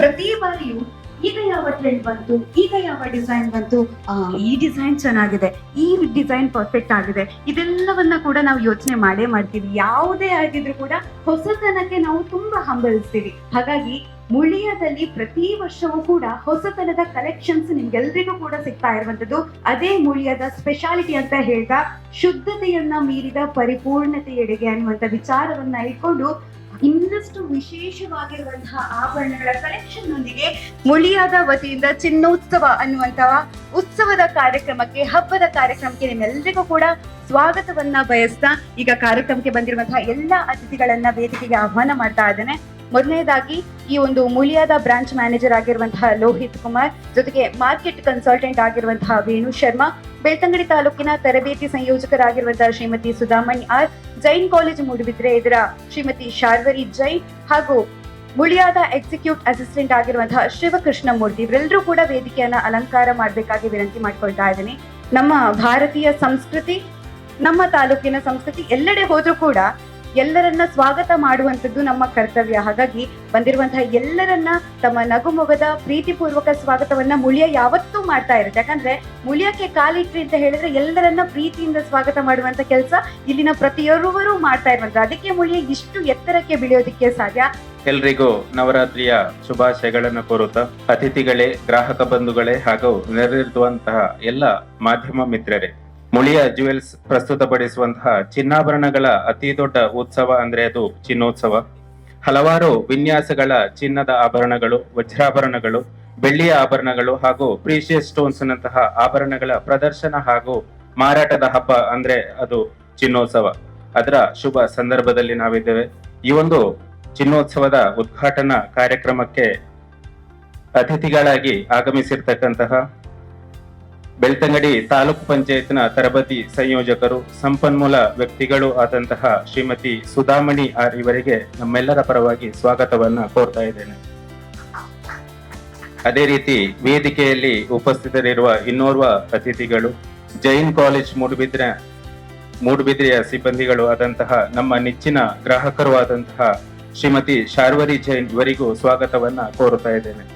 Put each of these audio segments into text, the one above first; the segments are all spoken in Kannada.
ಪ್ರತಿ ಬಾರಿಯೂ ಈಗ ಯಾವ ಟ್ರೆಂಡ್ ಬಂತು, ಈಗ ಯಾವ ಡಿಸೈನ್ ಬಂತು ಈ ಡಿಸೈನ್ ಚೆನ್ನಾಗಿದೆ, ಈ ಡಿಸೈನ್ ಪರ್ಫೆಕ್ಟ್ ಆಗಿದೆ, ಇದೆಲ್ಲವನ್ನ ಕೂಡ ನಾವು ಯೋಚನೆ ಮಾಡೇ ಮಾಡ್ತೀವಿ. ಯಾವುದೇ ಆಗಿದ್ರು ಕೂಡ ಹೊಸತನಕ್ಕೆ ನಾವು ತುಂಬಾ ಹಂಬಲಿಸ್ತೀವಿ. ಹಾಗಾಗಿ ಮುಳಿಯದಲ್ಲಿ ಪ್ರತಿ ವರ್ಷವೂ ಕೂಡ ಹೊಸತನದ ಕಲೆಕ್ಷನ್ಸ್ ನಿಮ್ಗೆಲ್ರಿಗೂ ಕೂಡ ಸಿಗ್ತಾ ಇರುವಂತದ್ದು ಅದೇ ಮುಳಿಯದ ಸ್ಪೆಷಾಲಿಟಿ ಅಂತ ಹೇಳ್ತಾ ಶುದ್ಧತೆಯನ್ನ ಮೀರಿದ ಪರಿಪೂರ್ಣತೆಯೆಡೆಗೆ ಅನ್ನುವಂತ ವಿಚಾರವನ್ನ ಇಟ್ಕೊಂಡು ಇನ್ನಷ್ಟು ವಿಶೇಷವಾಗಿರುವಂತಹ ಆಭರಣಗಳ ಕಲೆಕ್ಷನ್ ನೊಂದಿಗೆ ಮುಳಿಯಾದ ವತಿಯಿಂದ ಚಿನ್ನೋತ್ಸವ ಅನ್ನುವಂತಹ ಉತ್ಸವದ ಕಾರ್ಯಕ್ರಮಕ್ಕೆ, ಹಬ್ಬದ ಕಾರ್ಯಕ್ರಮಕ್ಕೆ ನಿಮ್ಮೆಲ್ಲರಿಗೂ ಕೂಡ ಸ್ವಾಗತವನ್ನ ಬಯಸ್ತಾ ಈಗ ಕಾರ್ಯಕ್ರಮಕ್ಕೆ ಬಂದಿರುವಂತಹ ಎಲ್ಲಾ ಅತಿಥಿಗಳನ್ನ ವೇದಿಕೆಗೆ ಆಹ್ವಾನ ಮಾಡ್ತಾ ಇದ್ದೇನೆ. ಮೊದಲನೇದಾಗಿ, ಈ ಒಂದು ಮೂಲಿಯಾದ ಬ್ರಾಂಚ್ ಮ್ಯಾನೇಜರ್ ಆಗಿರುವಂತಹ ಲೋಹಿತ್ ಕುಮಾರ್, ಜೊತೆಗೆ ಮಾರ್ಕೆಟ್ ಕನ್ಸಲ್ಟೆಂಟ್ ಆಗಿರುವಂತಹ ವೇಣು ಶರ್ಮಾ, ಬೆಳ್ತಂಗಡಿ ತಾಲೂಕಿನ ತರಬೇತಿ ಸಂಯೋಜಕರಾಗಿರುವಂತಹ ಶ್ರೀಮತಿ ಸುಧಾಮಣಿ ಆರ್, ಜೈನ್ ಕಾಲೇಜ್ ಮೂಡುಬಿದ್ರೆ ಇದರ ಶ್ರೀಮತಿ ಶಾರ್ವರಿ ಜೈನ್ ಹಾಗೂ ಮುಳಿಯಾದ ಎಕ್ಸಿಕ್ಯೂಟ್ ಅಸಿಸ್ಟೆಂಟ್ ಆಗಿರುವಂತಹ ಶಿವಕೃಷ್ಣ ಮೂರ್ತಿ. ಇವರೆಲ್ಲರೂ ಕೂಡ ವೇದಿಕೆಯನ್ನ ಅಲಂಕಾರ ಮಾಡಬೇಕಾಗಿ ವಿನಂತಿ ಮಾಡ್ಕೊಳ್ತಾ ಇದ್ದೀನಿ. ನಮ್ಮ ಭಾರತೀಯ ಸಂಸ್ಕೃತಿ, ನಮ್ಮ ತಾಲೂಕಿನ ಸಂಸ್ಕೃತಿ ಎಲ್ಲೆಡೆ ಹೋದ್ರೂ ಕೂಡ ಎಲ್ಲರನ್ನ ಸ್ವಾಗತ ಮಾಡುವಂಥದ್ದು ನಮ್ಮ ಕರ್ತವ್ಯ. ಹಾಗಾಗಿ ಬಂದಿರುವಂತಹ ಎಲ್ಲರನ್ನ ತಮ್ಮ ನಗುಮೊಗದ ಪ್ರೀತಿಪೂರ್ವಕ ಸ್ವಾಗತವನ್ನ ಮುಳಿಯ ಯಾವತ್ತೂ ಮಾಡ್ತಾ ಇರುತ್ತೆ. ಯಾಕಂದ್ರೆ ಮುಳಿಯಕ್ಕೆ ಕಾಲಿಟ್ರಿ ಅಂತ ಹೇಳಿದ್ರೆ ಎಲ್ಲರನ್ನ ಪ್ರೀತಿಯಿಂದ ಸ್ವಾಗತ ಮಾಡುವಂತ ಕೆಲಸ ಇಲ್ಲಿನ ಪ್ರತಿಯೊಬ್ಬರು ಮಾಡ್ತಾ ಇರುವಂತ ಅದಕ್ಕೆ ಮುಳಿಯ ಇಷ್ಟು ಎತ್ತರಕ್ಕೆ ಬೆಳೆಯೋದಕ್ಕೆ ಸಾಧ್ಯ? ಎಲ್ರಿಗೂ ನವರಾತ್ರಿಯ ಶುಭಾಶಯಗಳನ್ನು ಕೋರುತ್ತಾ, ಅತಿಥಿಗಳೇ, ಗ್ರಾಹಕ ಬಂಧುಗಳೇ ಹಾಗೂ ನೆರೆದಿರುವಂತಹ ಎಲ್ಲ ಮಾಧ್ಯಮ ಮಿತ್ರರೇ ಮುಳಿಯ ಜುವೆಲ್ಸ್ ಪ್ರಸ್ತುತಪಡಿಸುವಂತಹ ಚಿನ್ನಾಭರಣಗಳ ಅತಿ ದೊಡ್ಡ ಉತ್ಸವ ಅಂದ್ರೆ ಅದು ಚಿನ್ನೋತ್ಸವ. ಹಲವಾರು ವಿನ್ಯಾಸಗಳ ಚಿನ್ನದ ಆಭರಣಗಳು, ವಜ್ರಾಭರಣಗಳು, ಬೆಳ್ಳಿಯ ಆಭರಣಗಳು ಹಾಗೂ ಪ್ರೀಶಿಯಸ್ ಸ್ಟೋನ್ಸ್ ನಂತಹ ಆಭರಣಗಳ ಪ್ರದರ್ಶನ ಹಾಗೂ ಮಾರಾಟದ ಹಬ್ಬ ಅಂದ್ರೆ ಅದು ಚಿನ್ನೋತ್ಸವ. ಅದರ ಶುಭ ಸಂದರ್ಭದಲ್ಲಿ ನಾವಿದ್ದೇವೆ. ಈ ಒಂದು ಚಿನ್ನೋತ್ಸವದ ಉದ್ಘಾಟನಾ ಕಾರ್ಯಕ್ರಮಕ್ಕೆ ಅತಿಥಿಗಳಾಗಿ ಆಗಮಿಸಿರ್ತಕ್ಕಂತಹ ಬೆಳ್ತಂಗಡಿ ತಾಲೂಕು ಪಂಚಾಯತ್ನ ತರಬೇತಿ ಸಂಯೋಜಕರು, ಸಂಪನ್ಮೂಲ ವ್ಯಕ್ತಿಗಳು ಆದಂತಹ ಶ್ರೀಮತಿ ಸುಧಾಮಣಿ ಆರ್ ಇವರಿಗೆ ನಮ್ಮೆಲ್ಲರ ಪರವಾಗಿ ಸ್ವಾಗತವನ್ನ ಕೋರ್ತಾ ಇದ್ದೇನೆ. ಅದೇ ರೀತಿ ವೇದಿಕೆಯಲ್ಲಿ ಉಪಸ್ಥಿತರಿರುವ ಇನ್ನೋರ್ವ ಅತಿಥಿಗಳು, ಜೈನ್ ಕಾಲೇಜ್ ಮೂಡುಬಿದ್ರೆ, ಮೂಡುಬಿದ್ರೆಯ ಸಿಬ್ಬಂದಿಗಳು ಆದಂತಹ ನಮ್ಮ ನೆಚ್ಚಿನ ಗ್ರಾಹಕರು ಆದಂತಹ ಶ್ರೀಮತಿ ಶಾರ್ವರಿ ಜೈನ್ ಇವರಿಗೂ ಸ್ವಾಗತವನ್ನ ಕೋರುತ್ತಾ ಇದ್ದೇನೆ.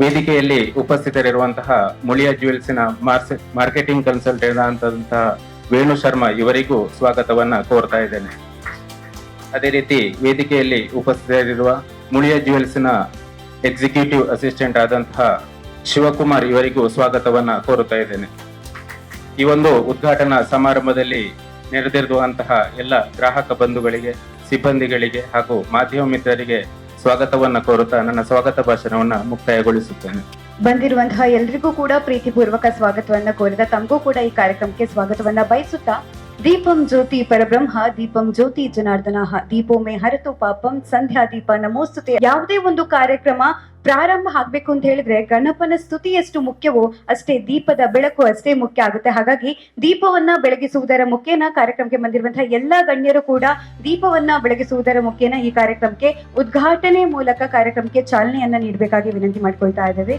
ವೇದಿಕೆಯಲ್ಲಿ ಉಪಸ್ಥಿತರಿರುವಂತಹ ಮುಳಿಯ ಜ್ಯುವೆಲ್ಸಿನ ಮಾರ್ಸೆ- ಮಾರ್ಕೆಟಿಂಗ್ ಕನ್ಸಲ್ಟೆಂಟ್ ಆದಂತಹ ವೇಣು ಶರ್ಮಾ ಇವರಿಗೂ ಸ್ವಾಗತವನ್ನ ಕೋರ್ತಾ ಇದ್ದೇನೆ. ಅದೇ ರೀತಿ ವೇದಿಕೆಯಲ್ಲಿ ಉಪಸ್ಥಿತರಿರುವ ಮುಳಿಯ ಜ್ಯುವೆಲ್ಸಿನ ಎಕ್ಸಿಕ್ಯೂಟಿವ್ ಅಸಿಸ್ಟೆಂಟ್ ಆದಂತಹ ಶಿವಕುಮಾರ್ ಇವರಿಗೂ ಸ್ವಾಗತವನ್ನ ಕೋರುತ್ತಾ ಇದ್ದೇನೆ. ಈ ಒಂದು ಉದ್ಘಾಟನಾ ಸಮಾರಂಭದಲ್ಲಿ ನೆರೆದಿರುವಂತಹ ಎಲ್ಲ ಗ್ರಾಹಕ ಬಂಧುಗಳಿಗೆ, ಸಿಬ್ಬಂದಿಗಳಿಗೆ ಹಾಗೂ ಮಾಧ್ಯಮ ಮಿತ್ರರಿಗೆ ಸ್ವಾಗತವನ್ನ ಕೋರುತ್ತಾ ನನ್ನ ಸ್ವಾಗತ ಭಾಷಣವನ್ನ ಮುಕ್ತಾಯಗೊಳಿಸುತ್ತೇನೆ. ಬಂದಿರುವಂತಹ ಎಲ್ರಿಗೂ ಕೂಡ ಪ್ರೀತಿಪೂರ್ವಕ ಸ್ವಾಗತವನ್ನ ಕೋರಿದ ತಮಗೂ ಕೂಡ ಈ ಕಾರ್ಯಕ್ರಮಕ್ಕೆ ಸ್ವಾಗತವನ್ನ ಬಯಸುತ್ತಾ ದೀಪಂ ಜ್ಯೋತಿ ಪರಬ್ರಹ್ಮ, ದೀಪಂ ಜ್ಯೋತಿ ಜನಾರ್ದನ. ದೀಪೋ ಮೇ ಹರತು ಪಾಪಂ, ಸಂಧ್ಯಾ ದೀಪ ನಮೋಸ್ತುತೆ. ಯಾವುದೇ ಒಂದು ಕಾರ್ಯಕ್ರಮ ಪ್ರಾರಂಭ ಆಗ್ಬೇಕು ಅಂತ ಹೇಳಿದ್ರೆ ಗಣಪನ ಸ್ತುತಿ ಎಷ್ಟು ಮುಖ್ಯವೋ ಅಷ್ಟೇ ದೀಪದ ಬೆಳಕು ಅಷ್ಟೇ ಮುಖ್ಯ ಆಗುತ್ತೆ. ಹಾಗಾಗಿ ದೀಪವನ್ನ ಬೆಳಗಿಸುವುದರ ಮುಖೇನ ಕಾರ್ಯಕ್ರಮಕ್ಕೆ ಬಂದಿರುವಂತಹ ಎಲ್ಲಾ ಗಣ್ಯರು ಕೂಡ ದೀಪವನ್ನ ಬೆಳಗಿಸುವುದರ ಮುಖೇನ ಈ ಕಾರ್ಯಕ್ರಮಕ್ಕೆ ಉದ್ಘಾಟನೆ ಮೂಲಕ ಕಾರ್ಯಕ್ರಮಕ್ಕೆ ಚಾಲನೆಯನ್ನ ನೀಡಬೇಕಾಗಿ ವಿನಂತಿ ಮಾಡ್ಕೊಳ್ತಾ ಇದ್ದೇವೆ.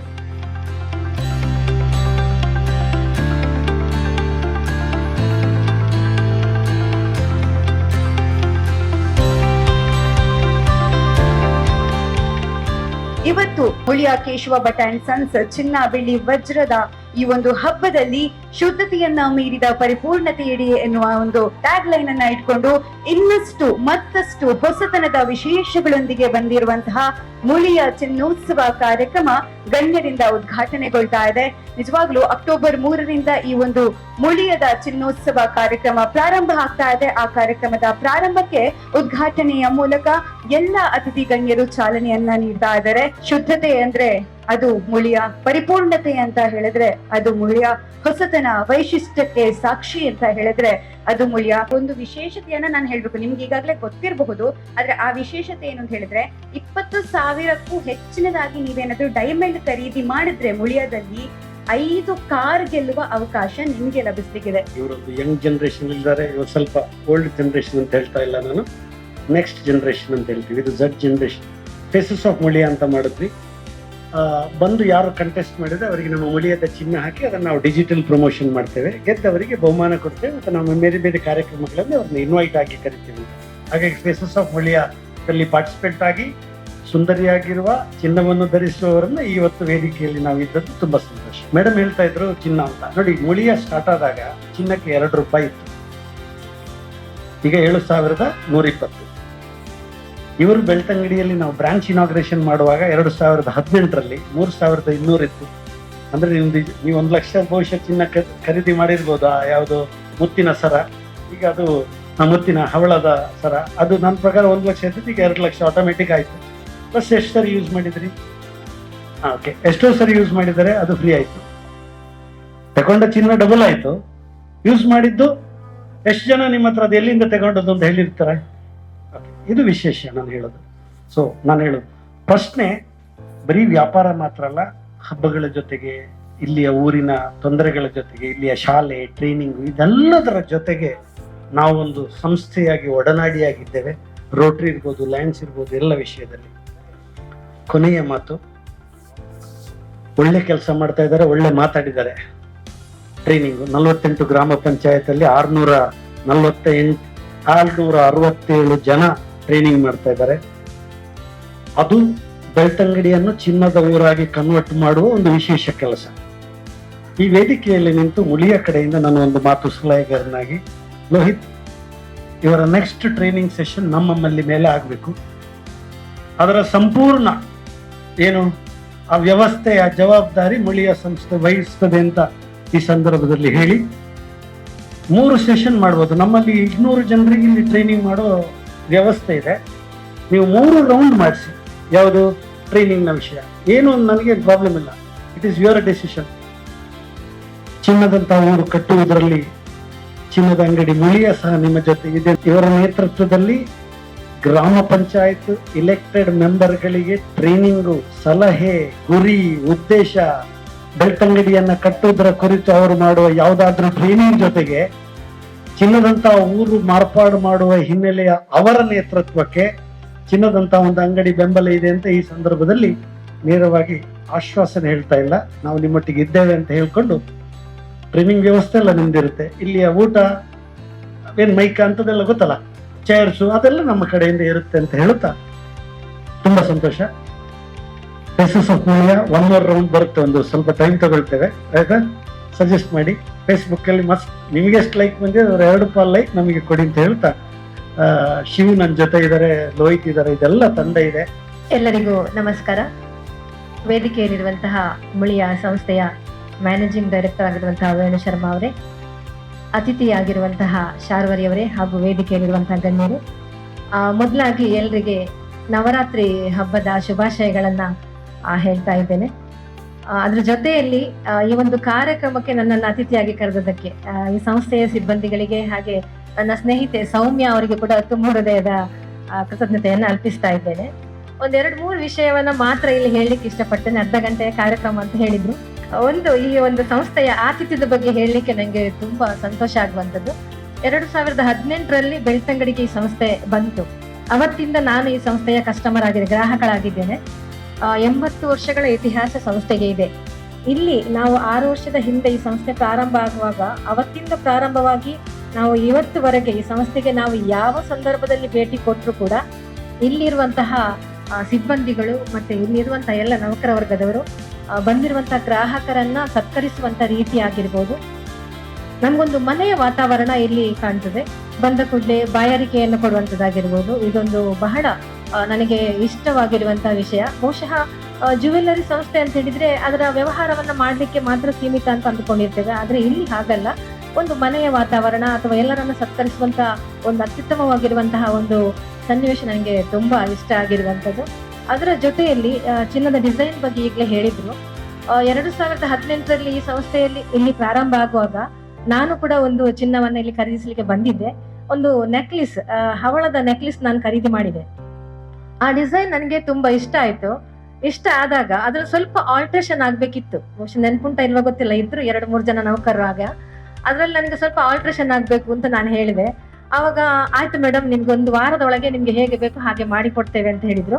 ಹುಳಿಯ ಕೇಶವ ಭಟ್ ಅಂಡ್ ಸನ್ಸ್ ಚಿನ್ನ ಬೆಳ್ಳಿ ವಜ್ರದ ಈ ಒಂದು ಹಬ್ಬದಲ್ಲಿ ಶುದ್ಧತೆಯನ್ನ ಮೀರಿದ ಪರಿಪೂರ್ಣತೆಯಡಿ ಎನ್ನುವ ಒಂದು ಟ್ಯಾಗ್ ಲೈನ್ ಅನ್ನ ಇಟ್ಕೊಂಡು ಇನ್ನಷ್ಟು ಮತ್ತಷ್ಟು ಹೊಸತನದ ವಿಶೇಷಗಳೊಂದಿಗೆ ಬಂದಿರುವಂತಹ ಮುಳಿಯ ಚಿನ್ನೋತ್ಸವ ಕಾರ್ಯಕ್ರಮ ಗಣ್ಯರಿಂದ ಉದ್ಘಾಟನೆಗೊಳ್ತಾ ಇದೆ. ನಿಜವಾಗ್ಲೂ ಅಕ್ಟೋಬರ್ ಮೂರರಿಂದ ಈ ಒಂದು ಮುಳಿಯದ ಚಿನ್ನೋತ್ಸವ ಕಾರ್ಯಕ್ರಮ ಪ್ರಾರಂಭ ಆಗ್ತಾ ಇದೆ. ಆ ಕಾರ್ಯಕ್ರಮದ ಪ್ರಾರಂಭಕ್ಕೆ ಉದ್ಘಾಟನೆಯ ಮೂಲಕ ಎಲ್ಲ ಅತಿಥಿ ಗಣ್ಯರು ಚಾಲನೆಯನ್ನ ನೀಡ್ತಾ ಇದ್ದಾರೆ. ಶುದ್ಧತೆ ಅಂದ್ರೆ ಅದು ಮುಳಿಯ ಪರಿಪೂರ್ಣತೆ ಅಂತ ಹೇಳಿದ್ರೆ ಅದು ಮುಳಿಯ ಹೊಸತನ ವೈಶಿಷ್ಟ್ಯಕ್ಕೆ ಸಾಕ್ಷಿ ಅಂತ ಹೇಳಿದ್ರೆ ಅದು ಮುಳಿಯ. ಒಂದು ವಿಶೇಷತೆಯನ್ನ ನಾನು ಹೇಳ್ಬೇಕು. ನಿಮ್ಗೆ ಈಗಾಗಲೇ ಗೊತ್ತಿರಬಹುದು. ಆದ್ರೆ ಆ ವಿಶೇಷತೆ ಏನು ಅಂತ ಹೇಳಿದ್ರೆ, ಇಪ್ಪತ್ತು ಸಾವಿರಕ್ಕೂ ಹೆಚ್ಚಿನದಾಗಿ ನೀವೇನಾದ್ರೂ ಡೈಮಂಡ್ ಖರೀದಿ ಮಾಡಿದ್ರೆ ಮುಳಿಯದಲ್ಲಿ ಐದು ಕಾರ್ ಗೆಲ್ಲುವ ಅವಕಾಶ ನಿಮ್ಗೆ ಲಭಿಸಲಿಕ್ಕಿದೆ. ಇವರೊಂದು ಯಂಗ್ ಜನರೇಷನ್ ಇದ್ದಾರೆ. ಇವರು ಸ್ವಲ್ಪ ಓಲ್ಡ್ ಜನರೇಷನ್ ಅಂತ ಹೇಳ್ತಾ ಇಲ್ಲ ನಾನು. ನೆಕ್ಸ್ಟ್ ಜನರೇಷನ್ ಅಂತ ಹೇಳ್ತೀವಿ. ಇದು Z generation faces of Muliya ಅಂತ ಮಾಡಿದ್ವಿ. ಬಂದು ಯಾರು ಕಂಟೆಸ್ಟ್ ಮಾಡಿದ್ರೆ ಅವರಿಗೆ ನಮ್ಮ ಮುಳಿಯದ ಚಿನ್ನ ಹಾಕಿ ಅದನ್ನು ನಾವು ಡಿಜಿಟಲ್ ಪ್ರಮೋಷನ್ ಮಾಡ್ತೇವೆ. ಗೆದ್ದವರಿಗೆ ಬಹುಮಾನ ಕೊಡ್ತೇವೆ ಮತ್ತು ನಮ್ಮ ಬೇರೆ ಬೇರೆ ಕಾರ್ಯಕ್ರಮಗಳಲ್ಲಿ ಅವ್ರನ್ನ ಇನ್ವೈಟ್ ಆಗಿ ಕರಿತೀವಿ. ಹಾಗಾಗಿ ಫೇಸಸ್ ಆಫ್ ಮುಳಿಯಲ್ಲಿ ಪಾರ್ಟಿಸಿಪೇಟ್ ಆಗಿ, ಸುಂದರಿಯಾಗಿರುವ ಚಿನ್ನವನ್ನು ಧರಿಸುವವರನ್ನ ಇವತ್ತು ವೇದಿಕೆಯಲ್ಲಿ ನಾವು ಇದ್ದದ್ದು ತುಂಬಾ ಸಂತೋಷ. ಮೇಡಮ್ ಹೇಳ್ತಾ ಇದ್ರು ಚಿನ್ನ ಅಂತ. ನೋಡಿ ಮುಳಿಯ ಸ್ಟಾರ್ಟ್ ಆದಾಗ ಚಿನ್ನಕ್ಕೆ ಎರಡು ರೂಪಾಯಿ ಇತ್ತು. ಈಗ ಏಳು ಸಾವಿರದ ನೂರಿಪ್ಪತ್ತು ಇವರು ಬೆಳ್ತಂಗಡಿಯಲ್ಲಿ ನಾವು ಬ್ರಾಂಚ್ ಇನಾಗ್ರೇಷನ್ ಮಾಡುವಾಗ ಎರಡು ಸಾವಿರದ ಹದಿನೆಂಟರಲ್ಲಿ ಮೂರು ಸಾವಿರದ ಇನ್ನೂರು ಇತ್ತು. ಅಂದ್ರೆ ನಿಮ್ದು ನೀವು ಒಂದು ಲಕ್ಷ ಭವಿಷ್ಯ ಚಿನ್ನ ಖರೀದಿ ಮಾಡಿರ್ಬೋದು? ಆ ಯಾವುದು? ಮುತ್ತಿನ ಸರ. ಈಗ ಅದು ಮುತ್ತಿನ ಹವಳದ ಸರ. ಅದು ನನ್ನ ಪ್ರಕಾರ ಒಂದು ಲಕ್ಷ ಇತ್ತು ಈಗ ಎರಡು ಲಕ್ಷ ಆಟೋಮೆಟಿಕ್ ಆಯ್ತು. ಪ್ಲಸ್ ಎಷ್ಟು ಸರಿ ಯೂಸ್ ಮಾಡಿದ್ರಿ? ಓಕೆ ಎಷ್ಟೋ ಸರಿ ಯೂಸ್ ಮಾಡಿದರೆ ಅದು ಫ್ರೀ ಆಯ್ತು. ತಗೊಂಡ ಚಿನ್ನ ಡಬಲ್ ಆಯ್ತು. ಯೂಸ್ ಮಾಡಿದ್ದು, ಎಷ್ಟು ಜನ ನಿಮ್ಮ ಹತ್ರ ಅದು ಎಲ್ಲಿಂದ ತಗೊಂಡದ್ದು ಅಂತ ಹೇಳಿರ್ತಾರೆ? ಇದು ವಿಶೇಷ ನಾನು ಹೇಳೋದು. ಸೊ ನಾನು ಹೇಳೋದು. ಪ್ರಶ್ನೆ, ಬರೀ ವ್ಯಾಪಾರ ಮಾತ್ರ ಅಲ್ಲ, ಹಬ್ಬಗಳ ಜೊತೆಗೆ, ಇಲ್ಲಿಯ ಊರಿನ ತೊಂದರೆಗಳ ಜೊತೆಗೆ, ಇಲ್ಲಿಯ ಶಾಲೆ ಟ್ರೈನಿಂಗ್ ಇದೆಲ್ಲದರ ಜೊತೆಗೆ ನಾವೊಂದು ಸಂಸ್ಥೆಯಾಗಿ, ಒಡನಾಡಿಯಾಗಿದ್ದೇವೆ. ರೋಟ್ರಿ ಇರ್ಬೋದು ಲ್ಯಾಂಡ್ಸ್ ಇರ್ಬೋದು, ಎಲ್ಲ ವಿಷಯದಲ್ಲಿ. ಕೊನೆಯ ಮಾತು, ಒಳ್ಳೆ ಕೆಲಸ ಮಾಡ್ತಾ ಇದ್ದಾರೆ, ಒಳ್ಳೆ ಮಾತಾಡಿದ್ದಾರೆ. ಟ್ರೈನಿಂಗ್ ನಲವತ್ತೆಂಟು ಗ್ರಾಮ ಪಂಚಾಯತ್ ಅಲ್ಲಿ ಆರ್ನೂರ ನಲವತ್ತ ಎಂಟು ಆರ್ನೂರ ಅರವತ್ತೇಳು ಜನ ಟ್ರೈನಿಂಗ್ ಮಾಡ್ತಾ ಇದ್ದಾರೆ. ಅದು ಬೆಳ್ತಂಗಡಿಯನ್ನು ಚಿನ್ನದ ಊರಾಗಿ ಕನ್ವರ್ಟ್ ಮಾಡುವ ಒಂದು ವಿಶೇಷ ಕೆಲಸ. ಈ ವೇದಿಕೆಯಲ್ಲಿ ನಿಂತು ಉಳಿಯ ಕಡೆಯಿಂದ ನಾನು ಒಂದು ಮಾತು ಸಲಹೆಗಾರನಾಗಿ, ಲೋಹಿತ್, ಇವರ ನೆಕ್ಸ್ಟ್ ಟ್ರೈನಿಂಗ್ ಸೆಷನ್ ನಮ್ಮಲ್ಲಿ ಮೇಲೆ ಆಗಬೇಕು. ಅದರ ಸಂಪೂರ್ಣ ಏನು, ಆ ವ್ಯವಸ್ಥೆಯ ಜವಾಬ್ದಾರಿ ಮುಳಿಯ ಸಂಸ್ಥೆ ವಹಿಸ್ತದೆ ಅಂತ ಈ ಸಂದರ್ಭದಲ್ಲಿ ಹೇಳಿ, ಮೂರು ಸೆಷನ್ ಮಾಡ್ಬೋದು ನಮ್ಮಲ್ಲಿ ಇನ್ನೂರು ಜನರಿಗೆ ಇಲ್ಲಿ ಟ್ರೈನಿಂಗ್ ಮಾಡೋ ವ್ಯವಸ್ಥೆ ಇದೆ. ನೀವು ಮೂರು ರೌಂಡ್ ಮಾಡಿಸಿ. ಯಾವುದು? ಟ್ರೈನಿಂಗ್ನ ವಿಷಯ. ಏನು ನನಗೆ ಪ್ರಾಬ್ಲಮ್ ಇಲ್ಲ. ಇಟ್ ಈಸ್ ಯುವರ್ ಡಿಸಿಷನ್ ಚಿನ್ನದಂತ ಊರು ಕಟ್ಟುವುದರಲ್ಲಿ ಚಿನ್ನದ ಅಂಗಡಿ ಮುಳಿಯ ಸಹ ನಿಮ್ಮ ಜೊತೆ ಇದೆ. ಇವರ ನೇತೃತ್ವದಲ್ಲಿ ಗ್ರಾಮ ಪಂಚಾಯತ್ ಇಲೆಕ್ಟೆಡ್ ಮೆಂಬರ್ಗಳಿಗೆ ಟ್ರೈನಿಂಗು ಸಲಹೆ, ಗುರಿ, ಉದ್ದೇಶ, ಬೆಳ್ತಂಗಡಿಯನ್ನ ಕಟ್ಟುವುದರ ಕುರಿತು ಅವರು ಮಾಡುವ ಯಾವುದಾದ್ರೂ ಟ್ರೈನಿಂಗ್ ಜೊತೆಗೆ ಚಿನ್ನದಂತ ಊರು ಮಾರ್ಪಾಡು ಮಾಡುವ ಹಿನ್ನೆಲೆಯ ಅವರ ನೇತೃತ್ವಕ್ಕೆ ಚಿನ್ನದಂತ ಒಂದು ಅಂಗಡಿ ಬೆಂಬಲ ಇದೆ ಅಂತ ಈ ಸಂದರ್ಭದಲ್ಲಿ ನೇರವಾಗಿ ಆಶ್ವಾಸನೆ ಹೇಳ್ತಾ ಇಲ್ಲ. ನಾವು ನಿಮ್ಮೊಟ್ಟಿಗೆ ಇದ್ದೇವೆ ಅಂತ ಹೇಳ್ಕೊಂಡು ಟ್ರೈನಿಂಗ್ ವ್ಯವಸ್ಥೆ ಎಲ್ಲ ನಿಮ್ದಿರುತ್ತೆ. ಇಲ್ಲಿಯ ಊಟ, ಏನು ಮೈಕ ಅಂತದೆಲ್ಲ ಗೊತ್ತಲ್ಲ? ಚೇರ್ಸು ಅದೆಲ್ಲ ನಮ್ಮ ಕಡೆಯಿಂದ ಇರುತ್ತೆ ಅಂತ ಹೇಳುತ್ತಾ? ತುಂಬಾ ಸಂತೋಷ. S of Muliya one more round ಬರುತ್ತೆ ಒಂದು ಸ್ವಲ್ಪ ಟೈಮ್ ತಗೊಳ್ತೇವೆ. ಆಯ್ತಾ? ಸಜೆಸ್ಟ್ ಮಾಡಿ. ಫೇಸ್ಬುಕ್ಕಲ್ಲಿ ಮಸ್ತ್, ನಿಮಗೆ ಎಷ್ಟು ಲೈಕ್ ಬಂದಿದೆ, ಅದರ ಎರಡು ಪಾಲ್ ಲೈಕ್ ನಮಗೆ ಕೊಡಿ ಅಂತ ಹೇಳ್ತಾ. ಶಿವ್ ನನ್ನ ಜೊತೆ ಇದ್ದಾರೆ ಲೋಹಿತ್ ಇದ್ದಾರೆ ಇದೆಲ್ಲ ತಂಡ ಇದೆ. ಎಲ್ಲರಿಗೂ ನಮಸ್ಕಾರ. ವೇದಿಕೆಯಲ್ಲಿರುವಂತಹ ಮುಳಿಯ ಸಂಸ್ಥೆಯ ಮ್ಯಾನೇಜಿಂಗ್ ಡೈರೆಕ್ಟರ್ ಆಗಿರುವಂತಹ ವೇಣು ಶರ್ಮಾ ಅವರೇ, ಅತಿಥಿಯಾಗಿರುವಂತಹ ಶಾರ್ವರಿ ಅವರೇ ಹಾಗೂ ವೇದಿಕೆಯಲ್ಲಿರುವಂತಹ ಗಣ್ಯರು. ಮೊದಲಾಗಿ ಎಲ್ರಿಗೆ ನವರಾತ್ರಿ ಹಬ್ಬದ ಶುಭಾಶಯಗಳನ್ನು ಹೇಳ್ತಾ ಇದ್ದೇನೆ. ಅದ್ರ ಜೊತೆಯಲ್ಲಿ ಈ ಒಂದು ಕಾರ್ಯಕ್ರಮಕ್ಕೆ ನನ್ನನ್ನು ಅತಿಥಿಯಾಗಿ ಕರೆದದ್ದಕ್ಕೆ ಈ ಸಂಸ್ಥೆಯ ಸಿಬ್ಬಂದಿಗಳಿಗೆ ಹಾಗೆ ನನ್ನ ಸ್ನೇಹಿತೆ ಸೌಮ್ಯ ಅವರಿಗೆ ಕೂಡ ತುಂಬ ಹೃದಯದ ಕೃತಜ್ಞತೆಯನ್ನು ಅರ್ಪಿಸ್ತಾ ಇದ್ದೇನೆ. ಒಂದೆರಡು ಮೂರು ವಿಷಯವನ್ನ ಮಾತ್ರ ಇಲ್ಲಿ ಹೇಳಲಿಕ್ಕೆ ಇಷ್ಟಪಡ್ತೇನೆ. ಅರ್ಧ ಗಂಟೆಯ ಕಾರ್ಯಕ್ರಮ ಅಂತ ಹೇಳಿದ್ರು. ಒಂದು ಈ ಒಂದು ಸಂಸ್ಥೆಯ ಆತಿಥ್ಯದ ಬಗ್ಗೆ ಹೇಳಲಿಕ್ಕೆ ನನಗೆ ತುಂಬಾ ಸಂತೋಷ ಆಗುವಂಥದ್ದು. ಎರಡು ಸಾವಿರದ ಹದಿನೆಂಟರಲ್ಲಿ ಬೆಳ್ತಂಗಡಿಗೆ ಈ ಸಂಸ್ಥೆ ಬಂತು. ಅವತ್ತಿಂದ ನಾನು ಈ ಸಂಸ್ಥೆಯ ಕಸ್ಟಮರ್ ಆಗಿದೆ ಗ್ರಾಹಕಳಾಗಿದ್ದೇನೆ. ಎಂಬತ್ತು ವರ್ಷಗಳ ಇತಿಹಾಸ ಸಂಸ್ಥೆಗೆ ಇದೆ. ಇಲ್ಲಿ ನಾವು ಆರು ವರ್ಷದ ಹಿಂದೆ ಈ ಸಂಸ್ಥೆ ಪ್ರಾರಂಭ ಆಗುವಾಗ ಅವತ್ತಿಂದ ಪ್ರಾರಂಭವಾಗಿ ನಾವು ಇವತ್ತುವರೆಗೆ ಈ ಸಂಸ್ಥೆಗೆ ನಾವು ಯಾವ ಸಂದರ್ಭದಲ್ಲಿ ಭೇಟಿ ಕೊಟ್ಟರು ಕೂಡ ಇಲ್ಲಿರುವಂತಹ ಸಿಬ್ಬಂದಿಗಳು ಮತ್ತೆ ಇಲ್ಲಿರುವಂತಹ ಎಲ್ಲ ನೌಕರ ವರ್ಗದವರು ಬಂದಿರುವಂತಹ ಗ್ರಾಹಕರನ್ನ ಸತ್ಕರಿಸುವಂತ ರೀತಿ ಆಗಿರ್ಬೋದು. ನಮ್ಗೊಂದು ಮನೆಯ ವಾತಾವರಣ ಇಲ್ಲಿ ಕಾಣ್ತದೆ. ಬಂದ ಕೂಡಲೇ ಬಾಯಾರಿಕೆಯನ್ನು ಕೊಡುವಂಥದ್ದಾಗಿರ್ಬೋದು. ಇದೊಂದು ಬಹಳ ನನಗೆ ಇಷ್ಟವಾಗಿರುವಂತಹ ವಿಷಯ. ಬಹುಶಃ ಜುವೆಲ್ಲರಿ ಸಂಸ್ಥೆ ಅಂತ ಹೇಳಿದ್ರೆ ಅದರ ವ್ಯವಹಾರವನ್ನ ಮಾಡ್ಲಿಕ್ಕೆ ಮಾತ್ರ ಸೀಮಿತ ಅಂತ ಅಂದುಕೊಂಡಿರ್ತೇವೆ. ಆದ್ರೆ ಇಲ್ಲಿ ಹಾಗಲ್ಲ. ಒಂದು ಮನೆಯ ವಾತಾವರಣ ಅಥವಾ ಎಲ್ಲರನ್ನ ಸತ್ಕರಿಸುವಂತ ಒಂದು ಅತ್ಯುತ್ತಮವಾಗಿರುವಂತಹ ಒಂದು ಸನ್ನಿವೇಶ ನನಗೆ ತುಂಬಾ ಇಷ್ಟ ಆಗಿರುವಂಥದ್ದು. ಅದರ ಜೊತೆಯಲ್ಲಿ ಚಿನ್ನದ ಡಿಸೈನ್ ಬಗ್ಗೆ ಈಗಲೇ ಹೇಳಿದ್ರು. ಎರಡು ಸಾವಿರದ ಹದಿನೆಂಟರಲ್ಲಿ ಈ ಸಂಸ್ಥೆಯಲ್ಲಿ ಇಲ್ಲಿ ಪ್ರಾರಂಭ ಆಗುವಾಗ ನಾನು ಕೂಡ ಒಂದು ಚಿನ್ನವನ್ನ ಇಲ್ಲಿ ಖರೀದಿಸಲಿಕ್ಕೆ ಬಂದಿದ್ದೆ. ಒಂದು ನೆಕ್ಲಿಸ್ ಹವಳದ ನೆಕ್ಲಿಸ್ ನಾನು ಖರೀದಿ ಮಾಡಿದೆ. ಆ ಡಿಸೈನ್ ನನಗೆ ತುಂಬಾ ಇಷ್ಟ ಆಯ್ತು. ಇಷ್ಟ ಆದಾಗ ಅದ್ರ ಸ್ವಲ್ಪ ಆಲ್ಟ್ರೇಷನ್ ಆಗ್ಬೇಕಿತ್ತು. ಬಹುಶಃ ನೆನ್ಪುಂಟ ಇಲ್ವಾ ಗೊತ್ತಿಲ್ಲ, ಇದ್ರು ಎರಡು ಮೂರು ಜನ ನೌಕರರು ಆಗ. ಅದ್ರಲ್ಲಿ ನನಗೆ ಸ್ವಲ್ಪ ಆಲ್ಟ್ರೇಷನ್ ಆಗ್ಬೇಕು ಅಂತ ನಾನು ಹೇಳಿದೆ. ಅವಾಗ ಆಯ್ತು ಮೇಡಮ್ ನಿಮ್ಗೆ ಒಂದು ವಾರದ ಒಳಗೆ ನಿಮ್ಗೆ ಹೇಗೆ ಬೇಕು ಹಾಗೆ ಮಾಡಿ ಕೊಡ್ತೇವೆ ಅಂತ ಹೇಳಿದ್ರು.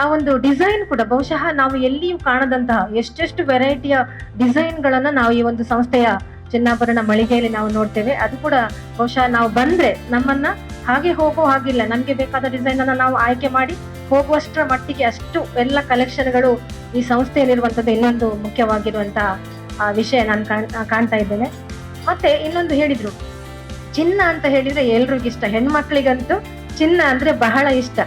ಆ ಒಂದು ಡಿಸೈನ್ ಕೂಡ ಬಹುಶಃ ನಾವು ಎಲ್ಲಿಯೂ ಕಾಣದಂತಹ ಎಷ್ಟೆಷ್ಟು ವೆರೈಟಿಯ ಡಿಸೈನ್ಗಳನ್ನ ನಾವು ಈ ಒಂದು ಸಂಸ್ಥೆಯ ಚಿನ್ನಾಭರಣ ಮಳಿಗೆಯಲ್ಲಿ ನಾವು ನೋಡ್ತೇವೆ. ಅದು ಕೂಡ ಬಹುಶಃ ನಾವು ಬಂದ್ರೆ ನಮ್ಮನ್ನ ಹಾಗೆ ಹೋಗೋ ಹಾಗಿಲ್ಲ. ನಮ್ಗೆ ಬೇಕಾದ ಡಿಸೈನ್ ಅನ್ನ ನಾವು ಆಯ್ಕೆ ಮಾಡಿ ಹೋಗುವಷ್ಟರ ಮಟ್ಟಿಗೆ ಅಷ್ಟು ಎಲ್ಲ ಕಲೆಕ್ಷನ್ಗಳು ಈ ಸಂಸ್ಥೆಯಲ್ಲಿರುವಂತದ್ದು ಇನ್ನೊಂದು ಮುಖ್ಯವಾಗಿರುವಂತಹ ವಿಷಯ ನಾನು ಕಾಣ್ತಾ ಇದ್ದೇನೆ. ಮತ್ತೆ ಇನ್ನೊಂದು ಹೇಳಿದ್ರು. ಚಿನ್ನ ಅಂತ ಹೇಳಿದ್ರೆ ಎಲ್ರಿಗೂ ಇಷ್ಟ. ಹೆಣ್ಮಕ್ಳಿಗಂತೂ ಚಿನ್ನ ಅಂದ್ರೆ ಬಹಳ ಇಷ್ಟ.